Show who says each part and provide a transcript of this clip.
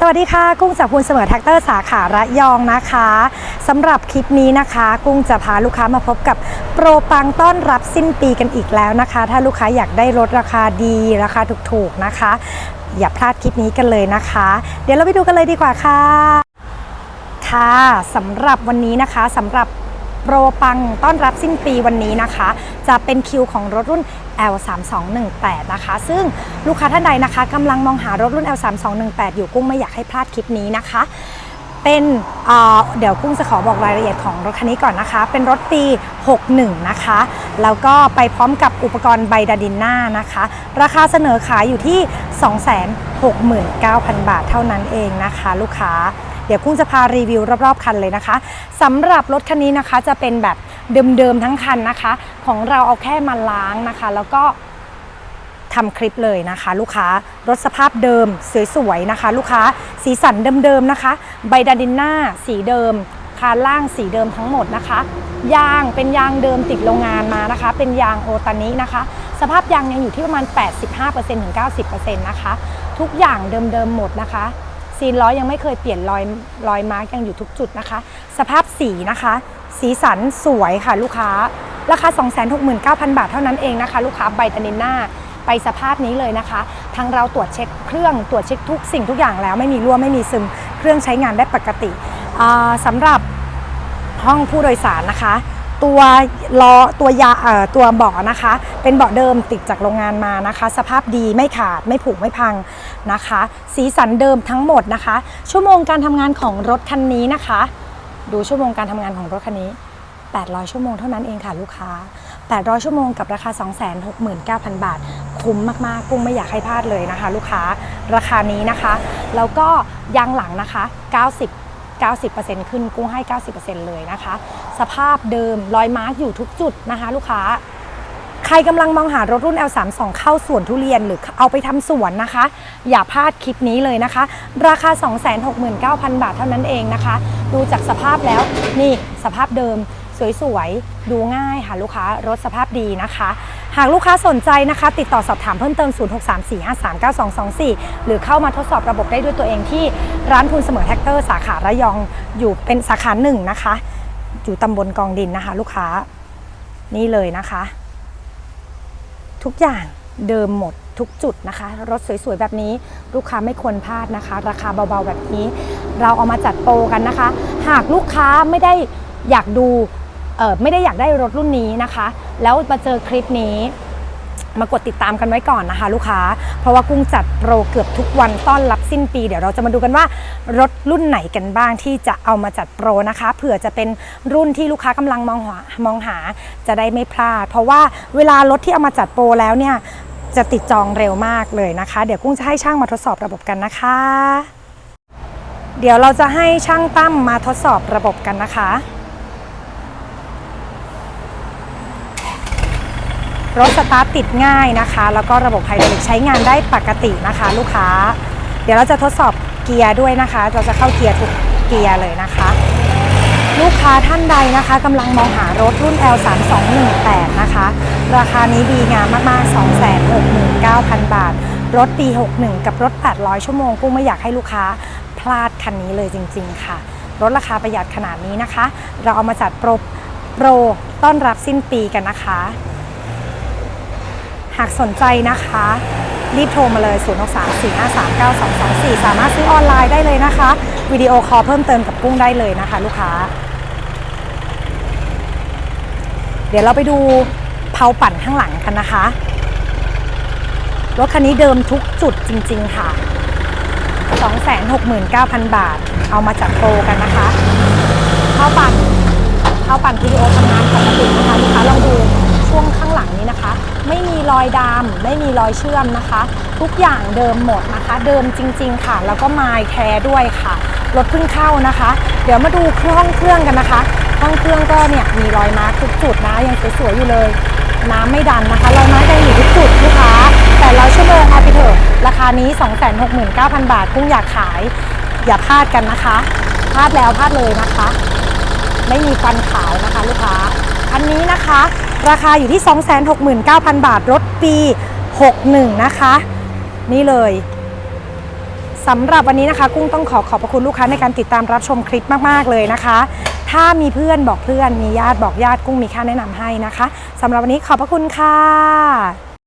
Speaker 1: สวัสดีค่ะ กุ้งจากพูนเสมอแท็กเตอร์สาขาระยองนะคะสำหรับคลิปนี้นะคะ กุ้งจะพาลูกค้ามาพบกับโปรปังต้อนรับสิ้นปีกันอีกแล้วนะคะ ถ้าลูกค้าอยากได้รถราคาดีราคาถูกๆนะคะ อย่าพลาดคลิปนี้กันเลยนะคะ เดี๋ยวเราไปดูกันเลยดีกว่าค่ะค่ะสำหรับวันนี้นะคะสำหรับ โปรปังต้อนรับสิ้นปีวันนี้นะคะ จะเป็นคิวของรถรุ่น L3218 นะคะ ซึ่งลูกค้าท่านใดนะคะกำลังมองหารถรุ่น L3218 อยู่กุ้งไม่อยากให้พลาดคลิปนี้นะคะเป็นเเดี๋ยวกุ้งจะขอบอกรายละเอียดของรถคันนี้ก่อนนะคะ เป็นรถปี 61 นะคะ แล้วก็ไปพร้อมกับอุปกรณ์ไบดาดินหน้านะคะ ราคาเสนอขายอยู่ที่ 269,000 บาทเท่านั้นเองนะคะ ลูกค้า เดี๋ยวกุ้งจะพารีวิวรอบๆคันเลยนะคะสำหรับรถคันนี้นะคะจะเป็นแบบเดิมๆทั้งคันนะคะ ของเราเอาแค่มาล้างนะคะ แล้วก็ทำคลิปเลยนะคะ ลูกค้ารถสภาพเดิมสวยๆนะคะ ลูกค้าสีสันเดิมๆนะคะ ใบดาดินหน้าสีเดิมคานล่างสีเดิมทั้งหมดนะคะ ยางเป็นยางเดิมติดโรงงานมานะคะ เป็นยางโอตานินะคะ สภาพยางยังอยู่ที่ประมาณ 85%ถึง 90%นะคะ ทุกอย่างเดิมๆหมดนะคะ ซีนล้อยังไม่เคยเปลี่ยนรอยรอยมาร์กยังอยู่ทุกจุดนะคะ สภาพสีนะคะ สีสันสวยค่ะลูกค้า ราคา 269,000 บาทเท่านั้นเองนะคะ ลูกค้าใบตานินหน้าไปสภาพนี้เลยนะคะ ทางเราตรวจเช็คเครื่องตรวจเช็คทุกสิ่งทุกอย่างแล้วไม่มีรั่วไม่มีซึม เครื่องใช้งานได้ปกติอ่าสำหรับห้องผู้โดยสารนะคะ ตัวล้อตัวยาเอ่อตัวเบาะนะคะ เป็นเบาะเดิมติดจากโรงงานมานะคะ สภาพดีไม่ขาดไม่ผุไม่พังนะคะ สีสันเดิมทั้งหมดนะคะ ชั่วโมงการทำงานของรถคันนี้นะคะ ดูชั่วโมงการทำงานของรถคันนี้ 800 ชั่วโมงเท่านั้นเองค่ะลูกค้า 800 ชั่วโมงกับราคา 269,000 บาท คุ้มมากๆ กุ้งไม่อยากให้พลาดเลยนะคะ ลูกค้าราคานี้นะคะ แล้วก็ยางหลังนะคะ 90 90%ขึ้นกู้ให้ 90%เลยนะคะ สภาพเดิมรอยมาร์กอยู่ทุกจุดนะคะ ลูกค้า ใครกำลังมองหารถรุ่น L32 เข้าสวนทุเรียนหรือเอาไปทำสวนนะคะ อย่าพลาดคลิปนี้เลยนะคะ ราคา 269,000 บาทเท่านั้นเองนะคะ ดูจากสภาพแล้วนี่สภาพเดิม สวยๆ ดูง่ายค่ะลูกค้ารถสภาพดีนะคะ หากลูกค้าสนใจนะคะ ติดต่อสอบถามเพิ่มเติม 0634539224 หรือเข้ามาทดสอบระบบได้ด้วยตัวเองที่ร้านทุนเสมอแท็กเตอร์สาขาระยองอยู่เป็นสาขาหนึ่งนะคะ อยู่ตำบลกองดินนะคะ ลูกค้านี่เลยนะคะ ทุกอย่างเดิมหมดทุกจุดนะคะ รถสวยๆ แบบนี้ลูกค้าไม่ควรพลาดนะคะ ราคาเบาๆแบบนี้ เราเอามาจัดโปรกันนะคะ หากลูกค้าไม่ได้อยากดู ไม่ได้อยากได้รถรุ่นนี้นะคะ แล้วมาเจอคลิปนี้ มากดติดตามกันไว้ก่อนนะคะ ลูกค้า เพราะว่ากุ้งจัดโปรเกือบทุกวันต้อนรับสิ้นปี เดี๋ยวเราจะมาดูกันว่ารถรุ่นไหนกันบ้างที่จะเอามาจัดโปรนะคะ เผื่อจะเป็นรุ่นที่ลูกค้ากำลังมองหามองหาจะได้ไม่พลาด เพราะว่าเวลารถที่เอามาจัดโปรแล้วเนี่ยจะติดจองเร็วมากเลยนะคะ เดี๋ยวกุ้งจะให้ช่างมาทดสอบระบบกันนะคะ เดี๋ยวเราจะให้ช่างตั้มมาทดสอบระบบกันนะคะ รถสตาร์ทติดง่ายนะคะ แล้วก็ระบบไฮดรอลิกใช้งานได้ปกตินะคะ ลูกค้า เดี๋ยวเราจะทดสอบเกียร์ด้วยนะคะ เราจะเข้าเกียร์ทุกเกียร์เลยนะคะ ลูกค้าท่านใดนะคะกำลังมองหารถรุ่น L3218 นะคะ ราคานี้ดีงามมากๆ 269,000 บาท รถปี 61 กับรถ 800 ชั่วโมงกุ้งไม่อยากให้ลูกค้าพลาดคันนี้เลยจริง ๆ ค่ะ รถราคาประหยัดขนาดนี้นะคะ เราเอามาจัดโปรโปรต้อนรับสิ้นปีกันนะคะ หากสนใจนะคะ รีบโทรมาเลย 0 6 3 4 5 3 9 2 2 4 สามารถซื้อออนไลน์ได้เลยนะคะ วิดีโอคอลเพิ่มเติมกับกุ้งได้เลยนะคะ ลูกค้า เดี๋ยวเราไปดูเพาปั่นข้างหลังกันนะคะ รถคันนี้เดิมทุกจุดจริง ๆ ค่ะ 269,000 บาท เอามาจัดโปรกันนะคะเพาปั่นเพาปั่นวิดีโอทำงานปกตินะคะ รอยดำไม่มีรอยเชื่อมนะคะ ทุกอย่างเดิมหมดนะคะ เดิมจริง ๆ ค่ะ แล้วก็ไมล์แท้ด้วยค่ะรถเพิ่งเข้านะคะ เดี๋ยวมาดูเครื่องเครื่องกันนะคะห้องเครื่องก็เนี่ยมีรอยมาร์คทุกจุดนะยังสวยๆอยู่เลยน้ำไม่ดันนะคะรอยมาร์คยังอยู่ทุกจุดลูกค้าแต่เร้อยชั่วโมงเอาไปเถอะราคานี้ 269,000 บาทกุ้งอยากขาย อย่าพลาดกันนะคะพลาดแล้วพลาดเลยนะคะ ไม่มีฟันขาวนะคะลูกค้าอันนี้นะคะ ราคาอยู่ที่ 269,000 บาทรถปี 61 นะคะ นี่เลยสำหรับวันนี้นะคะ กุ้งต้องขอขอบพระคุณลูกค้าในการติดตามรับชมคลิปมาก ๆ เลยนะคะ ถ้ามีเพื่อนบอกเพื่อน มีญาติบอกญาติกุ้งมีค่าแนะนำให้นะคะสำหรับวันนี้ขอบพระคุณค่ะ